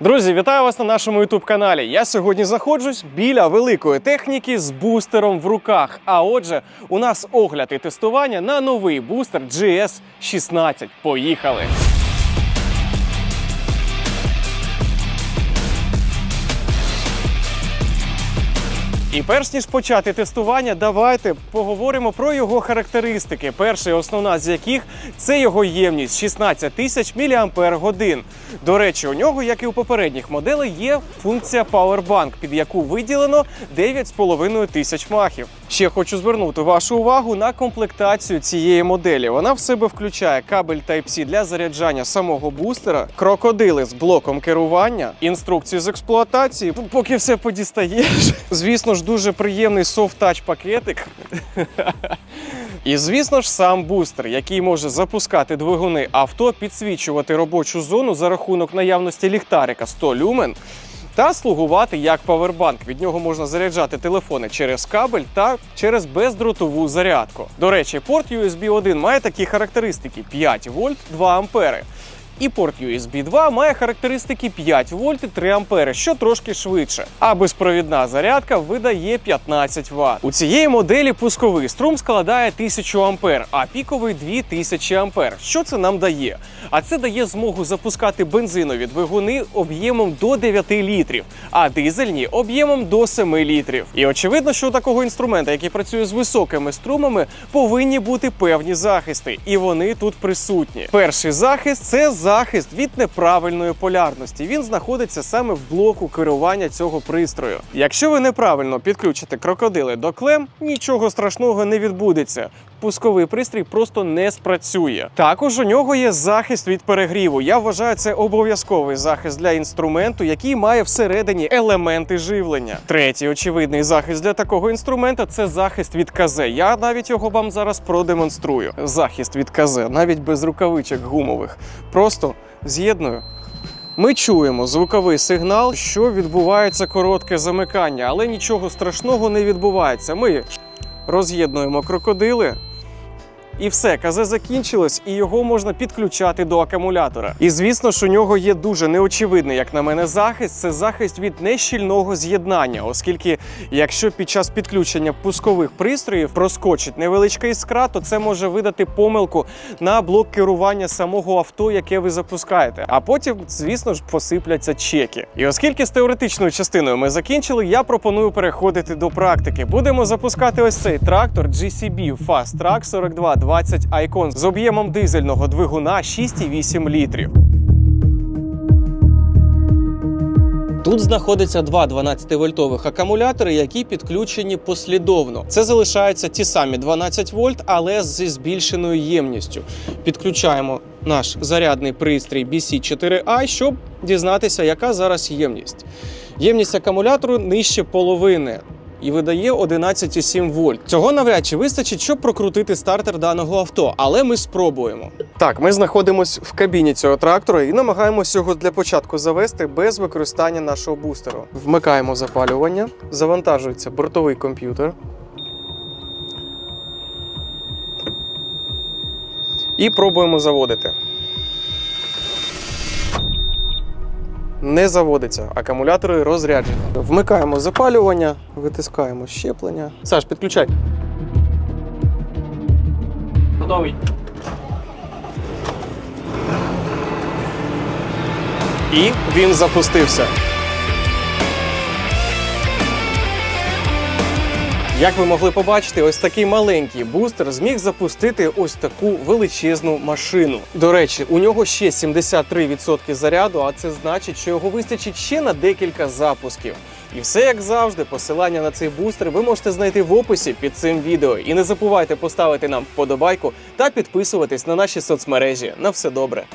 Друзі, вітаю вас на нашому ютуб-каналі. Я сьогодні заходжусь біля великої техніки з бустером в руках. А отже, у нас огляд і тестування на новий бустер GS16. Поїхали! І перш ніж почати тестування, давайте поговоримо про його характеристики. Перша і основна з яких це його ємність 16 тисяч мАч. До речі, у нього, як і у попередніх моделей, є функція Powerbank, під яку виділено 9,5 тисяч махів. Ще хочу звернути вашу увагу на комплектацію цієї моделі. Вона в себе включає кабель Type-C для заряджання самого бустера, крокодили з блоком керування, інструкції з експлуатації. Поки все подістаєш. Звісно ж, дуже приємний софт-тач пакетик. І звісно ж, сам бустер, який може запускати двигуни авто, підсвічувати робочу зону за рахунок наявності ліхтарика 100 люмен. Та слугувати як павербанк. Від нього можна заряджати телефони через кабель та через бездротову зарядку. До речі, порт USB 1 має такі характеристики: 5 вольт 2 ампери. І порт USB 2 має характеристики 5 вольт і 3 ампери, що трошки швидше. А безпровідна зарядка видає 15 Вт. У цієї моделі пусковий струм складає 1000 ампер, а піковий 2000 ампер. Що це нам дає? А це дає змогу запускати бензинові двигуни об'ємом до 9 літрів, а дизельні об'ємом до 7 літрів. І очевидно, що у такого інструмента, який працює з високими струмами, повинні бути певні захисти, і вони тут присутні. Перший захист це захист від неправильної полярності. Він знаходиться саме в блоку керування цього пристрою. Якщо ви неправильно підключите крокодили до клем, нічого страшного не відбудеться. Пусковий пристрій просто не спрацює. Також у нього є захист від перегріву. Я вважаю це обов'язковий захист для інструменту, який має всередині елементи живлення. Третій очевидний захист для такого інструмента це захист від КЗ. Я навіть його вам зараз продемонструю. Захист від КЗ, навіть без рукавичок гумових. Просто з'єдную. Ми чуємо звуковий сигнал, що відбувається коротке замикання, але нічого страшного не відбувається. Ми роз'єднуємо крокодили. І все, КЗ закінчилось, і його можна підключати до акумулятора. І звісно ж, у нього є дуже неочевидний, як на мене, захист. Це захист від нещільного з'єднання, оскільки якщо під час підключення пускових пристроїв проскочить невеличка іскра, то це може видати помилку на блок керування самого авто, яке ви запускаєте. А потім, звісно ж, посипляться чеки. І оскільки з теоретичною частиною ми закінчили, я пропоную переходити до практики. Будемо запускати ось цей трактор GCB Fast Track 4220 Icon з об'ємом дизельного двигуна 6,8 літрів. Тут знаходиться два 12-вольтових акумулятори, які підключені послідовно. Це залишаються ті самі 12 вольт, але зі збільшеною ємністю. Підключаємо наш зарядний пристрій BC4i, щоб дізнатися, яка зараз ємність. Ємність акумулятору нижче половини. І видає 11,7 вольт. Цього навряд чи вистачить, щоб прокрутити стартер даного авто, але ми спробуємо. Так, ми знаходимося в кабіні цього трактора і намагаємося його для початку завести без використання нашого бустеру. Вмикаємо запалювання, завантажується бортовий комп'ютер. І пробуємо заводити. Не заводиться, акумулятори розряджені. Вмикаємо запалювання, витискаємо щеплення. Саш, підключай. Готовий. І він запустився. Як ви могли побачити, ось такий маленький бустер зміг запустити ось таку величезну машину. До речі, у нього ще 73% заряду, а це значить, що його вистачить ще на декілька запусків. І все як завжди, посилання на цей бустер ви можете знайти в описі під цим відео. І не забувайте поставити нам вподобайку та підписуватись на наші соцмережі. На все добре.